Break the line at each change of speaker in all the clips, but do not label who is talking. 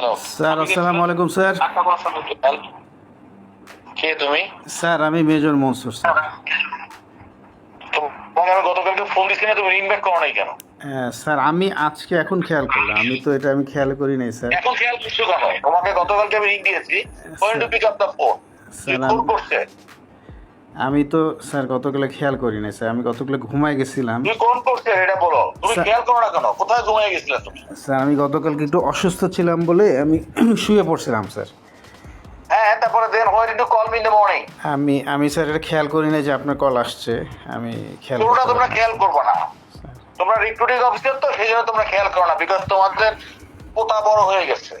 Hello
sir আসসালামু আলাইকুম sir
কে তুমি?
স্যার আমি মেজর মনসুর স্যার
আমি গতকালকে ফোন দিচ্ছি তুমি রিং ব্যাক করো নাই কেন?
হ্যাঁ, স্যার আমি আজকে এখন খেয়াল করলাম। আমি তো এটা আমি খেয়াল করি নাই স্যার
এখন খেয়াল করছ কেন? তোমাকে গতকালকে আমি রিং দিয়েছি when to pick up the phone phone করছে।
আমি তো স্যার গতকালে খেয়াল করি নাই স্যার আমি গতকালে ঘুমায় গেছিলাম।
তুমি কোন করছে এটা বলো। তুমি
স্যার-
খেয়াল করো না কেন? কোথায় ঘুমিয়ে গেছিলে তুমি?
স্যার আমি গতকালকে একটু অসুস্থ ছিলাম বলে আমি শুয়ে পড়ছিলাম স্যার।
হ্যাঁ তারপরে then you call me in the morning
আমি আমি স্যার এটা খেয়াল করি নাই যে আপনার কল আসছে। আমি খেয়াল
পুরোটা তোমরা খেয়াল করবে না। তোমরা রিক্রুটিং অফিসার তো সেই জন্য তোমরা খেয়াল করো না বিকজ তোমাদের পোতা বড় হয়ে গেছে।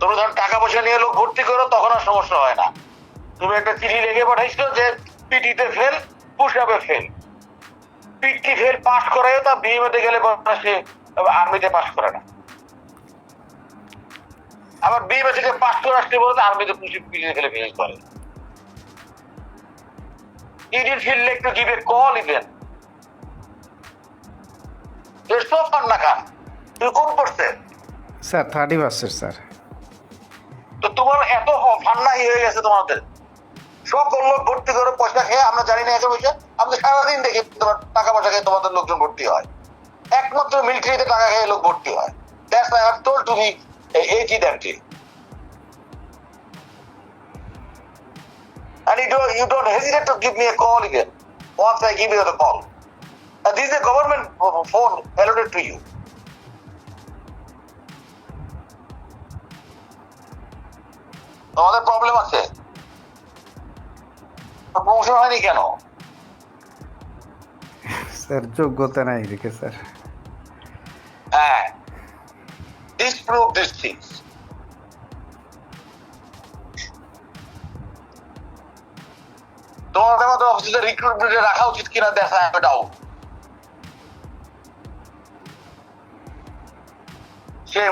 তুমি ধর টাকা পয়সা নিয়ে লোক ভর্তি করো তখন আর সমস্যা হয় না। তুমি একটা চিঠি লিখে পাঠাইছো যে পিটিতে ফেল পুষাবে ফেল পিটি ফেল পাস করে তা বিএমএতে গেলে সে আর্মিতে পাস করে না। আবার বিএমএ থেকে পাস করে আসতে বলতে আর্মিতে পিটিতে ফেলে ফেল করে। You didn't feel like to give a call even. You're so fun না তুই কোন করছে?
Sir thirty percent sir.
তো তোমার এত ফান্নাই হয়ে গেছে তোমাদের। সব লোক ভর্তি করে পয়সা খেয়ে আমরা জানি না এত পয়সা সারাদিন দেখি তোমার টাকা পয়সা খেয়ে তোমাদের লোকজন ভর্তি হয় একমাত্র মিলিটারিতে টাকা খেয়ে লোক ভর্তি হয় that's I have told to be eighty দ্যাটটি And you don't, you don't hesitate to give me a call again once I give you the call. And this is a government phone allotted to you. তোমাদের problem আছে promotion হয়নি কেন
sir যোগ্যতা নাই দেখে sir.
হ্যাঁ। মতো অফিসে রিক্রুটমেন্টে রাখা উচিত কিনা ডাউট সেই